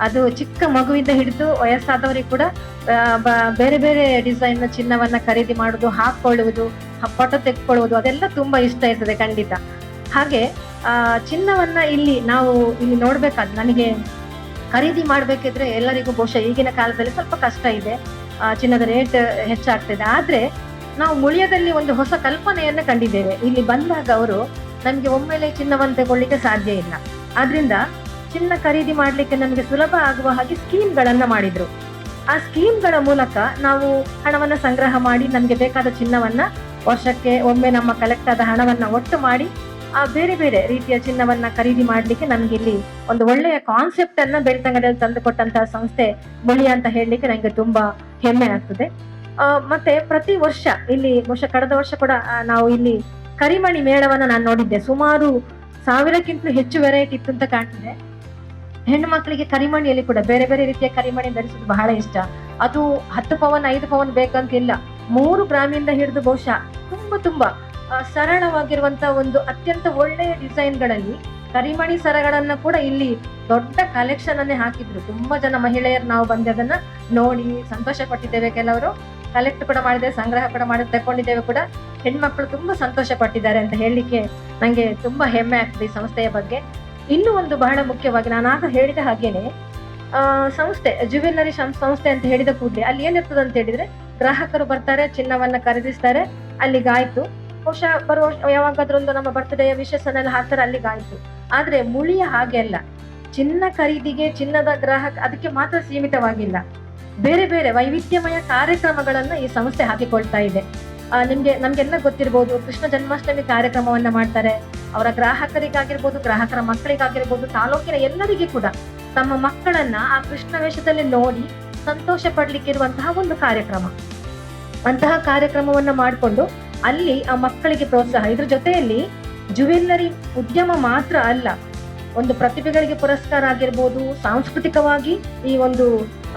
ಅದು ಚಿಕ್ಕ ಮಗುವಿಂದ ಹಿಡಿದು ವಯಸ್ಸಾದವರಿಗೆ ಕೂಡ ಬೇರೆ ಬೇರೆ ಡಿಸೈನ್ ಚಿನ್ನವನ್ನ ಖರೀದಿ ಮಾಡುದು ಹಾಕೊಳ್ಳುವುದು ಫೋಟೋ ತೆಕ್ಕೊಳ್ಳುವುದು, ಅದೆಲ್ಲ ತುಂಬಾ ಇಷ್ಟ ಇರ್ತದೆ ಖಂಡಿತ. ಹಾಗೆ, ಆ, ಚಿನ್ನವನ್ನ ಇಲ್ಲಿ ನಾವು ಇಲ್ಲಿ ನೋಡ್ಬೇಕಾದ್ ನನಗೆ ಖರೀದಿ ಮಾಡ್ಬೇಕಿದ್ರೆ ಎಲ್ಲರಿಗೂ ಬಹುಶಃ ಈಗಿನ ಕಾಲದಲ್ಲಿ ಸ್ವಲ್ಪ ಕಷ್ಟ ಇದೆ. ಚಿನ್ನದ ರೇಟ್ ಹೆಚ್ಚಾಗ್ತದೆ. ಆದ್ರೆ, ನಾವು ಮುಳಿಯದಲ್ಲಿ ಒಂದು ಹೊಸ ಕಲ್ಪನೆಯನ್ನ ಕಂಡಿದ್ದೇವೆ. ಇಲ್ಲಿ ಬಂದಾಗ ಅವರು ನಮ್ಗೆ ಒಮ್ಮೆಲೆ ಚಿನ್ನವನ್ನು ತಗೊಳ್ಳಿಕ್ಕೆ ಸಾಧ್ಯ ಇಲ್ಲ. ಆದ್ರಿಂದ ಚಿನ್ನ ಖರೀದಿ ಮಾಡಲಿಕ್ಕೆ ನಮಗೆ ಸುಲಭ ಆಗುವ ಹಾಗೆ ಸ್ಕೀಮ್ಗಳನ್ನ ಮಾಡಿದ್ರು. ಆ ಸ್ಕೀಮ್ಗಳ ಮೂಲಕ ನಾವು ಹಣವನ್ನ ಸಂಗ್ರಹ ಮಾಡಿ ನಮಗೆ ಬೇಕಾದ ಚಿನ್ನವನ್ನ ವರ್ಷಕ್ಕೆ ಒಮ್ಮೆ ನಮ್ಮ ಕಲೆಕ್ಟ್ ಆದ ಹಣವನ್ನ ಒಟ್ಟು ಮಾಡಿ ಆ ಬೇರೆ ಬೇರೆ ರೀತಿಯ ಚಿನ್ನವನ್ನ ಖರೀದಿ ಮಾಡ್ಲಿಕ್ಕೆ ನಮ್ಗೆ ಇಲ್ಲಿ ಒಂದು ಒಳ್ಳೆಯ ಕಾನ್ಸೆಪ್ಟ್ ಅನ್ನ ಬೆಳ್ತಂಗಡಿಯಲ್ಲಿ ತಂದು ಕೊಟ್ಟಂತಹ ಸಂಸ್ಥೆ ಮುಳಿಯ ಅಂತ ಹೇಳಲಿಕ್ಕೆ ನನಗೆ ತುಂಬಾ ಹೆಮ್ಮೆ ಆಗ್ತದೆ. ಮತ್ತೆ ಪ್ರತಿ ವರ್ಷ ಇಲ್ಲಿ ವರ್ಷ, ಕಳೆದ ವರ್ಷ ಕೂಡ ನಾವು ಇಲ್ಲಿ ಕರಿಮಣಿ ಮೇಳವನ್ನ ನಾನು ನೋಡಿದ್ದೆ. ಸುಮಾರು ಸಾವಿರಕ್ಕಿಂತಲೂ ಹೆಚ್ಚು ವೆರೈಟಿ ಇತ್ತು ಅಂತ ಕಾಣ್ತಿದೆ. ಹೆಣ್ಣು ಮಕ್ಕಳಿಗೆ ಕರಿಮಣಿಯಲ್ಲಿ ಕೂಡ ಬೇರೆ ಬೇರೆ ರೀತಿಯ ಕರಿಮಣಿ ಧರಿಸೋದು ಬಹಳ ಇಷ್ಟ. ಅದು ಹತ್ತು ಪವನ್, ಐದು ಪವನ್ ಬೇಕಂತಿಲ್ಲ ಮೂರು ಗ್ರಾಮಿಂದ ಹಿಡಿದು ಬಹುಶಃ ತುಂಬಾ ತುಂಬಾ ಸರಳವಾಗಿರುವಂತ ಒಂದು ಅತ್ಯಂತ ಒಳ್ಳೆಯ ಡಿಸೈನ್ಗಳಲ್ಲಿ ಕರಿಮಣಿ ಸರಗಳನ್ನ ಕೂಡ ಇಲ್ಲಿ ದೊಡ್ಡ ಕಲೆಕ್ಷನ್ ಅನ್ನೇ ಹಾಕಿದ್ರು. ತುಂಬಾ ಜನ ಮಹಿಳೆಯರು ನಾವು ಬಂದು ಅದನ್ನ ನೋಡಿ ಸಂತೋಷ ಪಟ್ಟಿದ್ದೇವೆ. ಕೆಲವರು ಕಲೆಕ್ಟ್ ಕೂಡ ಮಾಡಿದೆ ಸಂಗ್ರಹ ಕೂಡ ಮಾಡಿ ತಕೊಂಡಿದ್ದೇವೆ ಕೂಡ. ಹೆಣ್ಮಕ್ಳು ತುಂಬಾ ಸಂತೋಷ ಪಟ್ಟಿದ್ದಾರೆ ಅಂತ ಹೇಳಲಿಕ್ಕೆ ನಂಗೆ ತುಂಬಾ ಹೆಮ್ಮೆ ಆಗ್ತದೆ ಈ ಸಂಸ್ಥೆಯ ಬಗ್ಗೆ. ಇನ್ನೂ ಒಂದು ಬಹಳ ಮುಖ್ಯವಾಗಿ ನಾನು ಆಗ ಹೇಳಿದ ಹಾಗೇನೆ ಸಂಸ್ಥೆ ಜುವೆಲ್ಲರಿ ಸಂಸ್ಥೆ ಅಂತ ಹೇಳಿದ ಕೂಡಲೇ ಅಲ್ಲಿ ಏನಿರ್ತದೆ ಅಂತ ಹೇಳಿದ್ರೆ, ಗ್ರಾಹಕರು ಬರ್ತಾರೆ, ಚಿನ್ನವನ್ನ ಖರೀದಿಸ್ತಾರೆ ಅಲ್ಲಿಗಾಯ್ತು ಬಹುಶಃ ಬರುವ ವರ್ಷ ಯಾವಾಗಾದ್ರೂ ಒಂದು ನಮ್ಮ ಬರ್ತ್ಡೇ ವಿಶೇಷ ಎಲ್ಲ ಹಾಕ್ತಾರೆ ಅಲ್ಲಿಗಾಯ್ತು ಆದ್ರೆ ಮುಳಿಯ ಹಾಗೆ ಅಲ್ಲ. ಚಿನ್ನ ಖರೀದಿಗೆ ಚಿನ್ನದ ಗ್ರಾಹಕ ಅದಕ್ಕೆ ಮಾತ್ರ ಸೀಮಿತವಾಗಿಲ್ಲ. ಬೇರೆ ಬೇರೆ ವೈವಿಧ್ಯಮಯ ಕಾರ್ಯಕ್ರಮಗಳನ್ನ ಈ ಸಂಸ್ಥೆ ಹಾಕಿಕೊಳ್ತಾ ಇದೆ. ನಿಮ್ಗೆ, ನಮ್ಗೆಲ್ಲ ಗೊತ್ತಿರ್ಬೋದು, ಕೃಷ್ಣ ಜನ್ಮಾಷ್ಟಮಿ ಕಾರ್ಯಕ್ರಮವನ್ನ ಮಾಡ್ತಾರೆ. ಅವರ ಗ್ರಾಹಕರಿಗಾಗಿರ್ಬೋದು, ಗ್ರಾಹಕರ ಮಕ್ಕಳಿಗಾಗಿರ್ಬೋದು, ತಾಲೂಕಿನ ಎಲ್ಲರಿಗೂ ಕೂಡ ತಮ್ಮ ಮಕ್ಕಳನ್ನ ಆ ಕೃಷ್ಣ ವೇಷದಲ್ಲಿ ನೋಡಿ ಸಂತೋಷ ಪಡ್ಲಿಕ್ಕಿರುವಂತಹ ಒಂದು ಕಾರ್ಯಕ್ರಮ. ಅಂತಹ ಕಾರ್ಯಕ್ರಮವನ್ನ ಮಾಡಿಕೊಂಡು ಅಲ್ಲಿ ಆ ಮಕ್ಕಳಿಗೆ ಪ್ರೋತ್ಸಾಹ. ಇದ್ರ ಜೊತೆಯಲ್ಲಿ ಜುವೆಲ್ಲರಿ ಉದ್ಯಮ ಮಾತ್ರ ಅಲ್ಲ, ಒಂದು ಪ್ರತಿಭೆಗಳಿಗೆ ಪುರಸ್ಕಾರ ಆಗಿರ್ಬೋದು, ಸಾಂಸ್ಕೃತಿಕವಾಗಿ ಈ ಒಂದು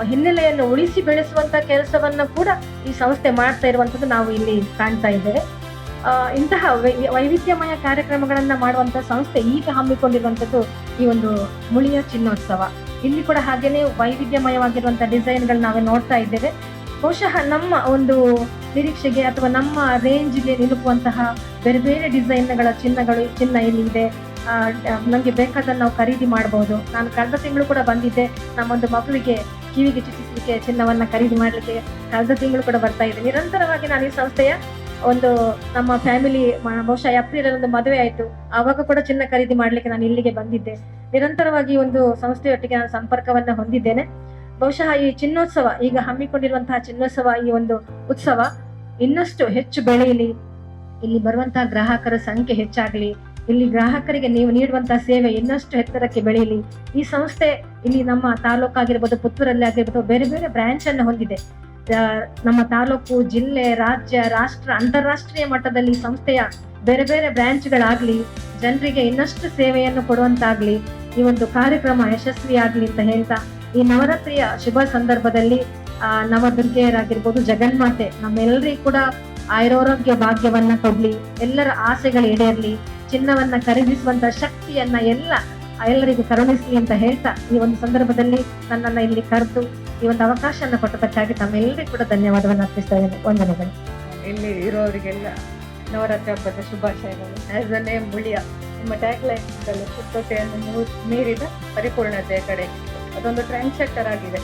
ಹಿನ್ನೆಲೆಯನ್ನು ಉಳಿಸಿ ಬೆಳೆಸುವಂತ ಕೆಲಸವನ್ನ ಕೂಡ ಈ ಸಂಸ್ಥೆ ಮಾಡ್ತಾ ಇರುವಂತದ್ದು ನಾವು ಇಲ್ಲಿ ಕಾಣ್ತಾ ಇದ್ದೇವೆ. ಇಂತಹ ವೈವಿಧ್ಯಮಯ ಕಾರ್ಯಕ್ರಮಗಳನ್ನ ಮಾಡುವಂತ ಸಂಸ್ಥೆ ಈಗ ಹಮ್ಮಿಕೊಂಡಿರುವಂತದ್ದು ಈ ಒಂದು ಮುಳಿಯ ಚಿನ್ನೋತ್ಸವ. ಇಲ್ಲಿ ಕೂಡ ಹಾಗೇನೆ ವೈವಿಧ್ಯಮಯವಾಗಿರುವಂತಹ ಡಿಸೈನ್ಗಳು ನಾವೇ ನೋಡ್ತಾ ಇದ್ದೇವೆ. ಬಹುಶಃ ನಮ್ಮ ಒಂದು ನಿರೀಕ್ಷೆಗೆ ಅಥವಾ ನಮ್ಮ ರೇಂಜ್ಗೆ ನಿಲುಕುವಂತಹ ಬೇರೆ ಬೇರೆ ಡಿಸೈನ್ಗಳ ಚಿನ್ನಗಳು, ಚಿನ್ನ ಇಲ್ಲಿ ಇದೆ. ನಮ್ಗೆ ಬೇಕಾದನ್ನು ನಾವು ಖರೀದಿ ಮಾಡಬಹುದು ನಾನು ಕಳೆದ ತಿಂಗಳು ಕೂಡ ಬಂದಿದ್ದೆ. ನಮ್ಮೊಂದು ಮಗುವಿಗೆ ಕಿವಿಗೆ ಚುಚ್ಚಿಸಲಿಕ್ಕೆ ಚಿನ್ನವನ್ನ ಖರೀದಿ ಮಾಡಲಿಕ್ಕೆ ಕಳೆದ ತಿಂಗಳು ಕೂಡ ಬರ್ತಾ ಇದೆ. ನಿರಂತರವಾಗಿ ನಾನು ಈ ಸಂಸ್ಥೆಯ ಒಂದು ನಮ್ಮ ಫ್ಯಾಮಿಲಿ ಬಹುಶಃ ಏಪ್ರಿಲ್ ಒಂದು ಮದುವೆ ಆಯ್ತು. ಆವಾಗ ಕೂಡ ಚಿನ್ನ ಖರೀದಿ ಮಾಡ್ಲಿಕ್ಕೆ ನಾನು ಇಲ್ಲಿಗೆ ಬಂದಿದ್ದೆ. ನಿರಂತರವಾಗಿ ಒಂದು ಸಂಸ್ಥೆಯೊಟ್ಟಿಗೆ ನಾನು ಸಂಪರ್ಕವನ್ನ ಹೊಂದಿದ್ದೇನೆ. ಬಹುಶಃ ಈ ಚಿನ್ನೋತ್ಸವ, ಈಗ ಹಮ್ಮಿಕೊಂಡಿರುವಂತಹ ಚಿನ್ನೋತ್ಸವ ಈ ಒಂದು ಉತ್ಸವ ಇನ್ನಷ್ಟು ಹೆಚ್ಚು ಬೆಳೆಯಲಿ. ಇಲ್ಲಿ ಬರುವಂತಹ ಗ್ರಾಹಕರ ಸಂಖ್ಯೆ ಹೆಚ್ಚಾಗಲಿ. ಇಲ್ಲಿ ಗ್ರಾಹಕರಿಗೆ ನೀವು ನೀಡುವಂತಹ ಸೇವೆ ಇನ್ನಷ್ಟು ಎತ್ತರಕ್ಕೆ ಬೆಳೆಯಲಿ. ಈ ಸಂಸ್ಥೆ ಇಲ್ಲಿ ನಮ್ಮ ತಾಲೂಕಾಗಿರ್ಬೋದು ಪುತ್ತೂರಲ್ಲಿ ಆಗಿರ್ಬೋದು ಬೇರೆ ಬೇರೆ ಬ್ರಾಂಚ್ ಅನ್ನು ಹೊಂದಿದೆ. ನಮ್ಮ ತಾಲೂಕು, ಜಿಲ್ಲೆ, ರಾಜ್ಯ, ರಾಷ್ಟ್ರ, ಅಂತಾರಾಷ್ಟ್ರೀಯ ಮಟ್ಟದಲ್ಲಿ ಸಂಸ್ಥೆಯ ಬೇರೆ ಬೇರೆ ಬ್ರಾಂಚ್ಗಳಾಗ್ಲಿ ಜನರಿಗೆ ಇನ್ನಷ್ಟು ಸೇವೆಯನ್ನು ಕೊಡುವಂತಾಗ್ಲಿ, ಈ ಒಂದು ಕಾರ್ಯಕ್ರಮ ಯಶಸ್ವಿಯಾಗ್ಲಿ ಅಂತ ಹೇಳ್ತಾ, ಈ ನವರಾತ್ರಿಯ ಶುಭ ಸಂದರ್ಭದಲ್ಲಿ, ಆ, ನವದುರ್ಗೆಯರಾಗಿರ್ಬೋದು ಜಗನ್ಮಾತೆ ನಮ್ಮೆಲ್ಲರಿಗೂ ಕೂಡ ಆಯುರಾರೋಗ್ಯ ಭಾಗ್ಯವನ್ನ ಕೊಡ್ಲಿ, ಎಲ್ಲರ ಆಸೆಗಳು ಈಡೇರ್ಲಿ, ಚಿನ್ನವನ್ನ ಖರೀದಿಸುವಂತ ಶಕ್ತಿಯನ್ನ ಎಲ್ಲ ಎಲ್ಲರಿಗೂ ಕರುಣಿಸಲಿ ಅಂತ ಹೇಳ್ತಾ ಈ ಒಂದು ಸಂದರ್ಭದಲ್ಲಿ ನನ್ನನ್ನು ಇಲ್ಲಿ ಕರೆದು ಈ ಒಂದು ಅವಕಾಶವನ್ನು ಕೊಟ್ಟದಕ್ಕಾಗಿ ತಮ್ಮೆಲ್ಲರಿಗೂ ಕೂಡ ಧನ್ಯವಾದವನ್ನು ಅರ್ಪಿಸ್ತಾ ಇದ್ದೇನೆ. ವಂದನೆಗಳು. ಇಲ್ಲಿ ಇರೋರಿಗೆಲ್ಲ ನವರಾತ್ರಿ ಹಬ್ಬದ ಶುಭಾಶಯಗಳು. ಆಸ್ ಅ ನೇಮ್ ಮುಳಿಯ ನಿಮ್ಮ ಟ್ಯಾಗ್ ಲೈನ್ ಶುದ್ಧತೆಯನ್ನು ಮೀರಿದ ಪರಿಪೂರ್ಣತೆಯ ಕಡೆ. ಅದೊಂದು ಟ್ರೆಂಡ್ ಸೆಕ್ಟರ್ ಆಗಿದೆ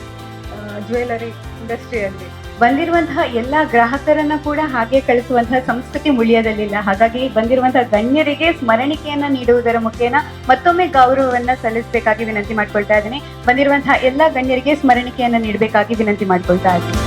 ಜ್ಯುವೆಲರಿ ಇಂಡಸ್ಟ್ರಿಯಲ್ಲಿ ಬಂದಿರುವಂತಹ ಎಲ್ಲ ಗ್ರಾಹಕರನ್ನ ಕೂಡ ಹಾಗೆ ಕಳಿಸುವಂತಹ ಸಂಸ್ಕೃತಿ ಮುಳಿಯದಲ್ಲಿಲ್ಲ. ಹಾಗಾಗಿ ಬಂದಿರುವಂತಹ ಗಣ್ಯರಿಗೆ ಸ್ಮರಣಿಕೆಯನ್ನ ನೀಡುವುದರ ಮುಖೇನ ಮತ್ತೊಮ್ಮೆ ಗೌರವವನ್ನ ಸಲ್ಲಿಸಬೇಕಾಗಿ ವಿನಂತಿ ಮಾಡ್ಕೊಳ್ತಾ ಇದ್ದೀನಿ. ಬಂದಿರುವಂತಹ ಎಲ್ಲ ಗಣ್ಯರಿಗೆ ಸ್ಮರಣಿಕೆಯನ್ನ ನೀಡಬೇಕಾಗಿ ವಿನಂತಿ ಮಾಡ್ಕೊಳ್ತಾ ಇದ್ದೀನಿ.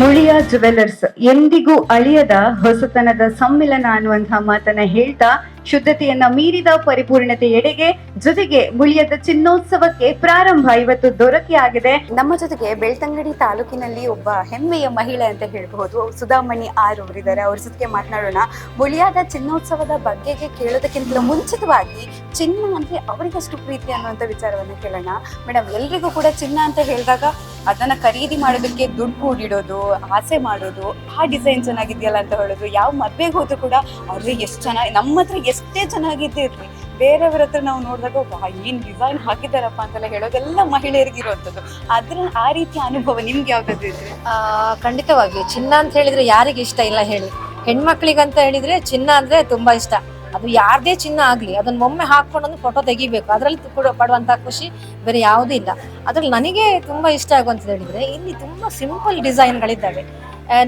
ಮುಳಿಯ ಜುವೆಲ್ಲರ್ಸ್ ಎಂದಿಗೂ ಅಳಿಯದ ಹೊಸತನದ ಸಮ್ಮಿಲನ ಅನ್ನುವಂತಹ ಮಾತನ್ನ ಹೇಳ್ತಾ ಶುದ್ಧತೆಯನ್ನ ಮೀರಿದ ಪರಿಪೂರ್ಣತೆ ಎಡೆಗೆ ಜೊತೆಗೆ ಮುಳಿಯದ ಚಿನ್ನೋತ್ಸವಕ್ಕೆ ಪ್ರಾರಂಭ ಇವತ್ತು ದೊರಕಿ ಆಗಿದೆ ನಮ್ಮ ಜೊತೆಗೆ ಬೆಳ್ತಂಗಡಿ ತಾಲೂಕಿನಲ್ಲಿ ಒಬ್ಬ ಹೆಮ್ಮೆಯ ಮಹಿಳೆ ಅಂತ ಹೇಳಬಹುದು. ಸುಧಾಮಣಿ ಆರ್ ಅವರಿದ್ದಾರೆ. ಅವ್ರ ಜೊತೆಗೆ ಮಾತನಾಡೋಣ. ಮುಳಿಯಾದ ಚಿನ್ನೋತ್ಸವದ ಬಗ್ಗೆಗೆ ಕೇಳೋದಕ್ಕಿಂತ ಮುಂಚಿತವಾಗಿ ಚಿನ್ನ ಅಂದ್ರೆ ಅವರಿಗಷ್ಟು ಪ್ರೀತಿ ಅನ್ನುವಂಥ ವಿಚಾರವನ್ನು ಕೇಳೋಣ. ಮೇಡಮ್ ಎಲ್ರಿಗೂ ಕೂಡ ಚಿನ್ನ ಅಂತ ಹೇಳಿದಾಗ ಅದನ್ನ ಖರೀದಿ ಮಾಡೋದಕ್ಕೆ ದುಡ್ಡು ಕೂಡಿಡೋದು ಆಸೆ ಮಾಡೋದು ಆ ಡಿಸೈನ್ ಚೆನ್ನಾಗಿದೆಯಲ್ಲ ಅಂತ ಹೇಳೋದು ಯಾವ ಮದ್ವೆಗೆ ಹೋದ್ರು ಕೂಡ ಅವ್ರಿಗೆ ಎಷ್ಟು ಚೆನ್ನಾಗಿ ನಮ್ಮ ಹತ್ರ ಎಷ್ಟೇ ಚೆನ್ನಾಗಿದ್ದೀರಿ ಬೇರೆಯವ್ರ ಹತ್ರ ನಾವು ನೋಡಿದಾಗ ವಾ ಏನ್ ಡಿಸೈನ್ ಹಾಕಿದಾರಪ್ಪ ಅಂತೆಲ್ಲ ಹೇಳೋದೆಲ್ಲ ಮಹಿಳೆಯರಿಗೆ ಇರುವಂಥದ್ದು. ಅದ್ರ ಆ ರೀತಿಯ ಅನುಭವ ನಿಮ್ಗೆ ಯಾವ್ದಾದ್ರು ಇದ್ರೆ? ಆ, ಖಂಡಿತವಾಗಿ ಚಿನ್ನ ಅಂತ ಹೇಳಿದ್ರೆ ಯಾರಿಗೆ ಇಷ್ಟ ಇಲ್ಲ ಹೇಳಿ. ಹೆಣ್ಮಕ್ಳಿಗಂತ ಹೇಳಿದ್ರೆ ಚಿನ್ನ ಅಂದ್ರೆ ತುಂಬಾ ಇಷ್ಟ. ಅದು ಯಾರದೇ ಚಿನ್ನ ಆಗಲಿ, ಅದನ್ನ ಒಮ್ಮೆ ಹಾಕೊಂಡು ಫೋಟೋ ತೆಗಿಬೇಕು. ಅದರಲ್ಲಿ ಕೂಡ ಪಡುವಂತ ಖುಷಿ ಬೇರೆ ಯಾವುದೂ ಇಲ್ಲ. ಅದ್ರಲ್ಲಿ ನನಗೆ ತುಂಬಾ ಇಷ್ಟ ಆಗುವಂತ ಹೇಳಿದ್ರೆ, ಇಲ್ಲಿ ತುಂಬಾ ಸಿಂಪಲ್ ಡಿಸೈನ್ಗಳಿದ್ದಾವೆ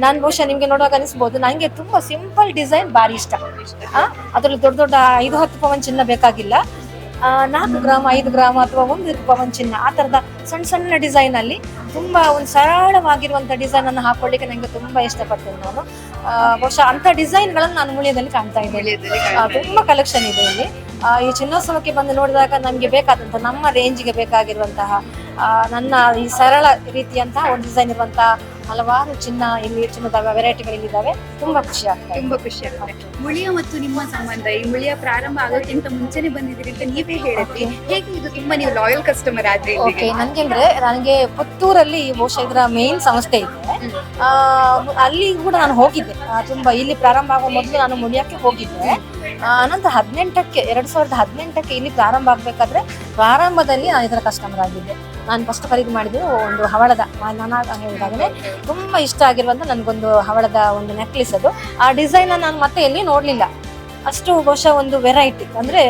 ನಾನು ಬಹುಶಃ ನಿಮ್ಗೆ ನೋಡುವಾಗ ಅನಿಸ್ಬೋದು ನನಗೆ ತುಂಬಾ ಸಿಂಪಲ್ ಡಿಸೈನ್ ಭಾರಿ ಇಷ್ಟ. ಅದರಲ್ಲಿ ದೊಡ್ಡ ದೊಡ್ಡ ಐದು ಹತ್ತು ಪವನ್ ಚಿನ್ನ ಬೇಕಾಗಿಲ್ಲ. ನಾಲ್ಕು ಗ್ರಾಮ್ ಐದು ಗ್ರಾಮ್ ಅಥವಾ ಒಂದು ಪವನ್ ಚಿನ್ನ, ಆ ತರದ ಸಣ್ಣ ಸಣ್ಣ ಡಿಸೈನ್ ಅಲ್ಲಿ ತುಂಬಾ ಒಂದು ಸರಳವಾಗಿರುವಂತ ಡಿಸೈನ್ ಅನ್ನು ಹಾಕೊಳ್ಳಿಕ್ಕೆ ನನಗೆ ತುಂಬಾ ಇಷ್ಟಪಡ್ತೇನೆ ನಾನು. ಬಹುಶಃ ಅಂತ ಡಿಸೈನ್ಗಳನ್ನು ನಾನು ಮುಳಿಯದಲ್ಲಿ ಕಾಣ್ತಾ ಇದ್ದೇನೆ. ತುಂಬ ಕಲೆಕ್ಷನ್ ಇದೆ ಇಲ್ಲಿ. ಈ ಚಿನ್ನೋತ್ಸವಕ್ಕೆ ಬಂದು ನೋಡಿದಾಗ ನಮಗೆ ಬೇಕಾದಂತಹ ನಮ್ಮ ರೇಂಜ್ಗೆ ಬೇಕಾಗಿರುವಂತಹ ನನ್ನ ಈ ಸರಳ ರೀತಿಯಂತಹ ಒಂದು ಡಿಸೈನ್ ಇರುವಂತಹ ಹಲವಾರು ಚಿನ್ನ ಇಲ್ಲಿ ಚಿನ್ನದ ವೆರೈಟಿಗಳು ಇಲ್ಲಿದ್ದಾವೆ ತುಂಬಾ ಖುಷಿ ಆಗ್ತದೆ ತುಂಬಾ ಖುಷಿ ಆಗ್ತದೆ ಮುಳಿಯ ಮತ್ತು ನಿಮ್ಮ ಸಂಬಂಧ ಈ ಮುಳಿಯ ಪ್ರಾರಂಭ ಆಗೋಕ್ಕಿಂತ ಮುಂಚೆನೆ ಬಂದಿದ್ದೀರಿ ಅಂತ ನೀವೇ ಹೇಳಿದ್ರಿ. ಹೇಗೆ ಇದು ತುಂಬಾ ನೀವು ಲಾಯಲ್ ಕಸ್ಟಮರ್ ಆದ್ರಿ ಓಕೆ ನನ್ಗೆ ಅಂದ್ರೆ ನನಗೆ ಪುತ್ತೂರಲ್ಲಿ ಬಹುಶಃ ಇದರ ಮೇನ್ ಸಂಸ್ಥೆ ಇದೆ. ಆ, ಅಲ್ಲಿ ಕೂಡ ನಾನು ಹೋಗಿದ್ದೆ. ತುಂಬಾ ಇಲ್ಲಿ ಪ್ರಾರಂಭ ಆಗೋ ಮೊದಲು ನಾನು ಮುಳಿಯಕ್ಕೆ ಹೋಗಿದ್ದೆ. ಅನಂತರ ಹದಿನೆಂಟಕ್ಕೆ ಎರಡ್ ಸಾವಿರದ ಹದಿನೆಂಟಕ್ಕೆ ಇಲ್ಲಿ ಪ್ರಾರಂಭ ಆಗ್ಬೇಕಾದ್ರೆ ಪ್ರಾರಂಭದಲ್ಲಿ ನಾನು ಇದರ ಕಸ್ಟಮರ್ ಆಗಿದ್ದೆ. ನಾನು ಫಸ್ಟ್ ಖರೀದಿ ಮಾಡಿದ್ದು ಒಂದು ಹವಳದ ನಾನು ಹೇಳಿದಾಗಲೇ ತುಂಬ ಇಷ್ಟ ಆಗಿರುವಂಥ ನನಗೊಂದು ಹವಳದ ಒಂದು ನೆಕ್ಲೆಸ್ ಅದು. ಆ ಡಿಸೈನ್ ನಾನು ಮತ್ತೆ ಎಲ್ಲಿ ನೋಡಲಿಲ್ಲ. ಅಷ್ಟು ಬಹುಶಃ ಒಂದು ವೆರೈಟಿ ಅಂದರೆ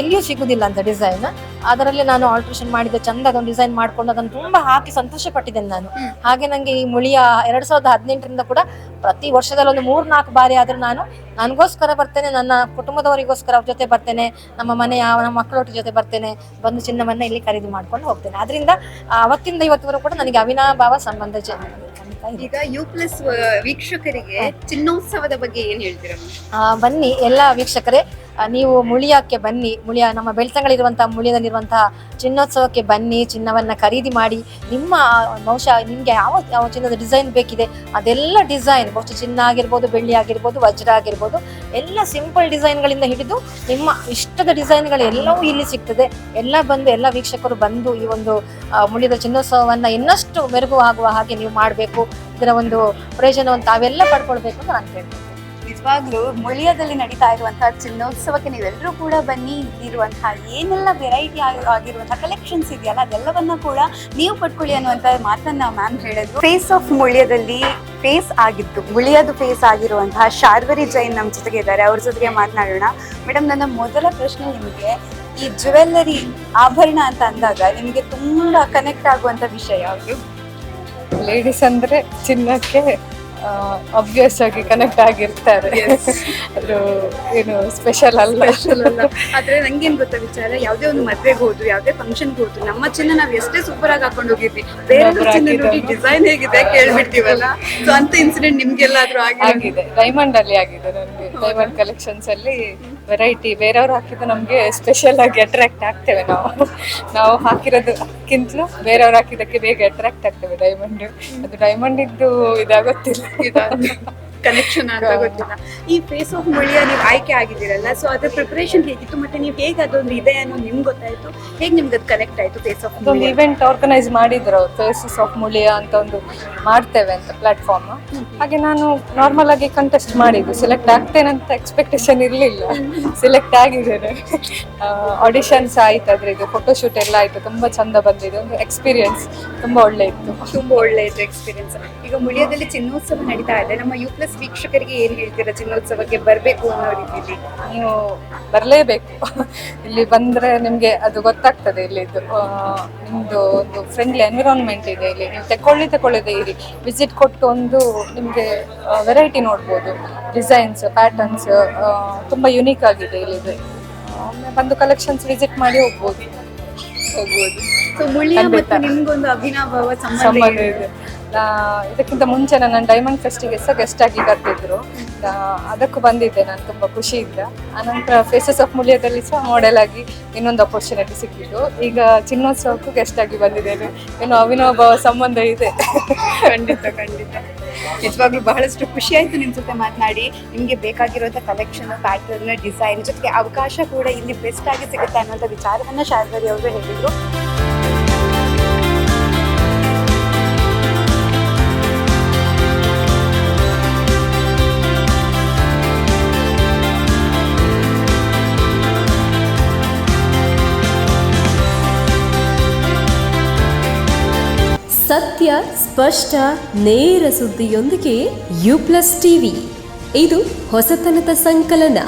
ಎಲ್ಲಿಯೂ ಸಿಗುದಿಲ್ಲ ಅಂತ ಡಿಸೈನ್ ಅದರಲ್ಲಿ ನಾನು ಆಲ್ಟ್ರೇಷನ್ ಮಾಡಿದ ಚಂದ ಒಂದು ಡಿಸೈನ್ ಮಾಡ್ಕೊಂಡು ಅದನ್ನು ತುಂಬಾ ಹಾಕಿ ಸಂತೋಷ ಪಟ್ಟಿದ್ದೇನೆ ನಾನು ಹಾಗೆ ನಂಗೆ ಈ ಮುಳಿಯ ಎರಡ್ ಸಾವಿರದ ಹದಿನೆಂಟರಿಂದ ಕೂಡ ಪ್ರತಿ ವರ್ಷದಲ್ಲಿ ಒಂದು ಮೂರ್ ನಾಲ್ಕು ಬಾರಿ ಆದ್ರೂ ನಾನು ನನಗೋಸ್ಕರ ಬರ್ತೇನೆ ನನ್ನ ಕುಟುಂಬದವರಿಗೋಸ್ಕರ ಅವ್ರ ಜೊತೆ ಬರ್ತೇನೆ ನಮ್ಮ ಮನೆಯ ನಮ್ಮ ಮಕ್ಕಳೊಟ್ಟಿಗೆ ಜೊತೆ ಬರ್ತೇನೆ ಬಂದು ಚಿನ್ನವನ್ನ ಇಲ್ಲಿ ಖರೀದಿ ಮಾಡ್ಕೊಂಡು ಹೋಗ್ತೇನೆ. ಅದರಿಂದ ಅವತ್ತಿಂದ ಇವತ್ತಿವರೆಗೂ ಕೂಡ ನನಗೆ ಅವಿನಾಭಾವ ಸಂಬಂಧ. ಈಗ ಯು ಪ್ಲಸ್ ವೀಕ್ಷಕರಿಗೆ ಚಿನ್ನೋತ್ಸವದ ಬಗ್ಗೆ ಏನ್ ಹೇಳ್ತೀರಾ? ಬನ್ನಿ ಎಲ್ಲ ವೀಕ್ಷಕರೇ. ನೀವು ಮುಳಿಯಕ್ಕೆ ಬನ್ನಿ. ಮುಳಿಯ, ನಮ್ಮ ಬೆಳ್ತಂಗಳಿರುವಂತಹ, ಮುಳಿಯದಲ್ಲಿರುವಂತಹ ಚಿನ್ನೋತ್ಸವಕ್ಕೆ ಬನ್ನಿ, ಚಿನ್ನವನ್ನ ಖರೀದಿ ಮಾಡಿ. ನಿಮ್ಮ ಬಹುಶಃ ನಿಮ್ಗೆ ಯಾವ ಯಾವ ಚಿನ್ನದ ಡಿಸೈನ್ ಬೇಕಿದೆ, ಅದೆಲ್ಲ ಡಿಸೈನ್ ಬಹುಶಃ ಚಿನ್ನ ಆಗಿರ್ಬೋದು, ಬೆಳ್ಳಿ ಆಗಿರ್ಬೋದು, ವಜ್ರ ಆಗಿರ್ಬೋದು, ಎಲ್ಲ ಸಿಂಪಲ್ ಡಿಸೈನ್ಗಳಿಂದ ಹಿಡಿದು ನಿಮ್ಮ ಇಷ್ಟದ ಡಿಸೈನ್ಗಳು ಎಲ್ಲವೂ ಇಲ್ಲಿ ಸಿಗ್ತದೆ. ಎಲ್ಲ ಬಂದು, ಎಲ್ಲ ವೀಕ್ಷಕರು ಬಂದು ಈ ಒಂದು ಮುಳಿದ ಚಿನ್ನೋತ್ಸವವನ್ನ ಇನ್ನಷ್ಟು ಮೆರುಗು ಆಗುವ ಹಾಗೆ ನೀವು ಮಾಡಬೇಕು. ಇದರ ಒಂದು ಪ್ರಯೋಜನವನ್ನು ತಾವೆಲ್ಲ ಪಡ್ಕೊಳ್ಬೇಕು ಅಂತ ನಾನು ಕೇಳ್ತೀನಿ. ನಿಜವಾಗ್ಲೂ ಮುಳಿಯದಲ್ಲಿ ನಡೀತಾ ಇರುವಂತಹ ಚಿನ್ನೋತ್ಸವಕ್ಕೆ ನೀವೆಲ್ಲರೂ ಕೂಡ ಬನ್ನಿ. ಇರುವಂತಹ ಏನೆಲ್ಲ ವೆರೈಟಿ ಆಗಿರುವಂತಹ ಕಲೆಕ್ಷನ್ಸ್ ಇದೆಯಲ್ಲ, ಅದೆಲ್ಲವನ್ನ ಕೂಡ ನೀವು ಪಡ್ಕೊಳ್ಳಿ ಅನ್ನುವಂತ ಮಾತನ್ನ ಮ್ಯಾಮ್ ಹೇಳಿದ್ರು. ಫೇಸ್ ಆಫ್ ಮುಳಿಯದಲ್ಲಿ ಫೇಸ್ ಆಗಿತ್ತು ಮುಳಿಯದು ಫೇಸ್ ಆಗಿರುವಂತಹ ಶಾರ್ವರಿ ಜೈನ್ ನಮ್ಮ ಜೊತೆಗೆ ಇದ್ದಾರೆ. ಅವ್ರ ಜೊತೆಗೆ ಮಾತನಾಡೋಣ. ಮೇಡಮ್ ನನ್ನ ಮೊದಲ ಪ್ರಶ್ನೆ ನಿಮಗೆ, ಈ ಜುವೆಲ್ಲರಿ ಆಭರಣ ಅಂತ ಅಂದಾಗ ನಿಮಗೆ ತುಂಬಾ ಕನೆಕ್ಟ್ ಆಗುವಂತ ವಿಷಯ ಯಾವುದು? ಲೇಡೀಸ್ ಅಂದ್ರೆ ಚಿನ್ನಕ್ಕೆ ಅಬ್ವಿಯಸ್ ಆಗಿ ಕನೆಕ್ಟ್ ಆಗಿರ್ತಾರೆ. ಅದು ಏನು ಸ್ಪೆಷಲ್ ಅಲ್ಲ. ಆದ್ರೆ ನಂಗೇನ್ ಗೊತ್ತಾ ವಿಚಾರ? ಯಾವ್ದೇ ಒಂದು ಮದ್ವೆಗೆ ಹೋದ್ರು ಯಾವ್ದೇ ಫಂಕ್ಷನ್ ಹೋದ್ರು ನಮ್ಮ ಚಿನ್ನ ನಾವ್ ಎಷ್ಟೇ ಸೂಪರ್ ಆಗಿ ಹಾಕೊಂಡು ಹೋಗಿದ್ವಿ. ಬೇರೆ ಡಿಸೈನ್ ಹೇಗಿದೆ ಕೇಳ್ಬಿಡ್ತೀವಲ್ಲ? ಸೊ ಅಂತ ಇನ್ಸಿಡೆಂಟ್ ನಿಮ್ಗೆಲ್ಲಾದ್ರೂ ಆಗಿದೆ? ಡೈಮಂಡ್ ಅಲ್ಲಿ ಆಗಿದೆ ನನಗೆ. ಡೈಮಂಡ್ ಕಲೆಕ್ಷನ್ಸ್ ಅಲ್ಲಿ ವೆರೈಟಿ ಬೇರೆಯವ್ರು ಹಾಕಿದ್ದು ನಮಗೆ ಸ್ಪೆಷಲ್ ಆಗಿ ಅಟ್ರಾಕ್ಟ್ ಆಗ್ತೇವೆ ನಾವು. ನಾವು ಹಾಕಿರೋದಕ್ಕಿಂತಲೂ ಬೇರೆಯವ್ರು ಹಾಕಿದ್ದಕ್ಕೆ ಬೇಗ ಅಟ್ರಾಕ್ಟ್ ಆಗ್ತೇವೆ ಡೈಮಂಡ್ ಅದು ಡೈಮಂಡ್ ಇದ್ದು ಇದಾಗುತ್ತಿಲ್ಲ ಕನೆಕ್ಷನ್ ಅಂತ ಗೊತ್ತಿಲ್ಲ. ಈ ಫೇಸ್ ಆಫ್ ಮಳಿಯ ನೀವು ಆಯ್ಕೆ ಆಗಿದ್ದೀರಲ್ಲ ಸೊ ಅದ್ರ ಪ್ರಿಪರೇಷನ್ ಹೇಗಿತ್ತು? ಮತ್ತೆ ನೀವು ಹೇಗೆ ಅದೊಂದು ಇದೆ ಅನ್ನೋ ನಿಮ್ಗೆ ಗೊತ್ತಾಯ್ತು? ಹೇಗೆ ನಿಮ್ಗೆ ಅದು ಕನೆಕ್ಟ್ ಆಯ್ತು ಫೇಸ್ ಆಫ್ ಒಂದು ಇವೆಂಟ್ ಆರ್ಗನೈಸ್ ಮಾಡಿದ್ರು ಫೇಸಸ್ ಆಫ್ ಮುಳಿಯ ಅಂತ ಒಂದು ಮಾಡ್ತೇವೆ ಅಂತ ಪ್ಲಾಟ್ಫಾರ್ಮ್ ಹಾಗೆ ನಾನು ನಾರ್ಮಲ್ ಆಗಿ ಕಂಟೆಸ್ಟ್ ಮಾಡಿದ್ದು. ಸೆಲೆಕ್ಟ್ ಆಗ್ತೇನೆ ಅಂತ ಎಕ್ಸ್ಪೆಕ್ಟೇಷನ್ ಇರಲಿಲ್ಲ. ಸೆಲೆಕ್ಟ್ ಆಗಿದ್ದೇನೆ. ಆಡಿಷನ್ಸ್ ಆಯ್ತು ಅದ್ರದ್ದು ಫೋಟೋಶೂಟ್ ಎಲ್ಲ ಆಯ್ತು. ತುಂಬಾ ಚಂದ ಬಂದಿದೆ. ಒಂದು ಎಕ್ಸ್ಪೀರಿಯನ್ಸ್ ತುಂಬಾ ಒಳ್ಳೆ ಇತ್ತು. ತುಂಬಾ ಒಳ್ಳೆ ಇತ್ತು ಎಕ್ಸ್ಪೀರಿಯನ್ಸ್ ಈಗ ಮುಳಿಯದಲ್ಲಿ ಚಿನ್ನೋತ್ಸವ ನಡೀತಾ ಇದೆ. ನಮ್ಮ ಯು ಪ್ಲಸ್ ವೀಕ್ಷಕರಿಗೆ ಏನ್ ಹೇಳ್ತೀರಾ? ಚಿನ್ನೋತ್ಸವಕ್ಕೆ ಬರ್ಬೇಕು ಅನ್ನೋ ರೀತಿಯಲ್ಲಿ? ನೀವು ಬರಲೇಬೇಕು. ಇಲ್ಲಿ ಬಂದ್ರೆ ನಿಮ್ಗೆ ಅದು ಗೊತ್ತಾಗ್ತದೆ ಇಲ್ಲಿದ್ದು. ನಿಮ್ಮದು ನಿಮ್ದು ಒಂದು ಫ್ರೆಂಡ್ಲಿ ಎನ್ವಿರಾನ್ಮೆಂಟ್ ಇದೆ ಇಲ್ಲಿ. ನೀವು ತಕೊಳ್ಳಿ ತಕೊಳ್ಳದೆ ಇರಿ. ವಿಸಿಟ್ ಕೊಟ್ಟು ಒಂದು ನಿಮ್ಗೆ ವೆರೈಟಿ ನೋಡ್ಬೋದು. ಡಿಸೈನ್ಸ್ ಪ್ಯಾಟರ್ನ್ಸ್ ತುಂಬಾ ಯುನೀಕ್ ಆಗಿದೆ ಇಲ್ಲಿ ಬಂದು ಕಲೆಕ್ಷನ್ಸ್ ವಿಸಿಟ್ ಮಾಡಿ ಹೋಗ್ಬೋದು. ಹೋಗ್ಬೋದು ಸೊ. ಮತ್ತು ನಿಮ್ಗೊಂದು ಅಭಿನವ ಸಂಬಂಧ ಇದೆ. ಇದಕ್ಕಿಂತ ಮುಂಚೆ ನನ್ನ ಡೈಮಂಡ್ ಫೆಸ್ಟಿಗೆ ಸಹ ಗೆಸ್ಟ್ ಆಗಿ ಕರೆದಿದ್ರು ಅದಕ್ಕೂ ಬಂದಿದ್ದೆ ನಾನು ತುಂಬ ಖುಷಿಯಿಂದ. ಆನಂತರ ಫೇಸಸ್ ಆಫ್ ಮುಳಿಯದಲ್ಲಿ ಸಹ ಮಾಡೆಲ್ ಆಗಿ ಇನ್ನೊಂದು ಅಪರ್ಚುನಿಟಿ ಸಿಕ್ಕಿತ್ತು ಈಗ ಚಿನ್ನೋತ್ಸವಕ್ಕೂ ಗೆಸ್ಟ್ ಆಗಿ ಬಂದಿದ್ದೇನೆ. ಏನು ಅವಿನೋಭಾವ ಸಂಬಂಧ ಇದೆ. ಖಂಡಿತ ಖಂಡಿತ. ನಿಜವಾಗ್ಲೂ ಬಹಳಷ್ಟು ಖುಷಿ ಆಯ್ತು ನಿಮ್ ಜೊತೆ ಮಾತನಾಡಿ. ನಿಮ್ಗೆ ಬೇಕಾಗಿರುವಂತಹ ಕಲೆಕ್ಷನ್ ಪ್ಯಾಟರ್ನ್ ಡಿಸೈನ್ ಜೊತೆಗೆ ಅವಕಾಶ ಕೂಡ ಇಲ್ಲಿ ಬೆಸ್ಟ್ ಆಗಿ ಸಿಗುತ್ತೆ ಅನ್ನೋಂಥ ವಿಚಾರವನ್ನ ಶಾರ್ವರಿ ಅವರು ಹೇಳಿದ್ರು. ಸತ್ಯ, ಸ್ಪಷ್ಟ, ನೇರ ಸುದ್ದಿಯೊಂದಿಗೆ ಯು ಪ್ಲಸ್ ಟಿವಿ. ಇದು ಹೊಸತನದ ಸಂಕಲನ.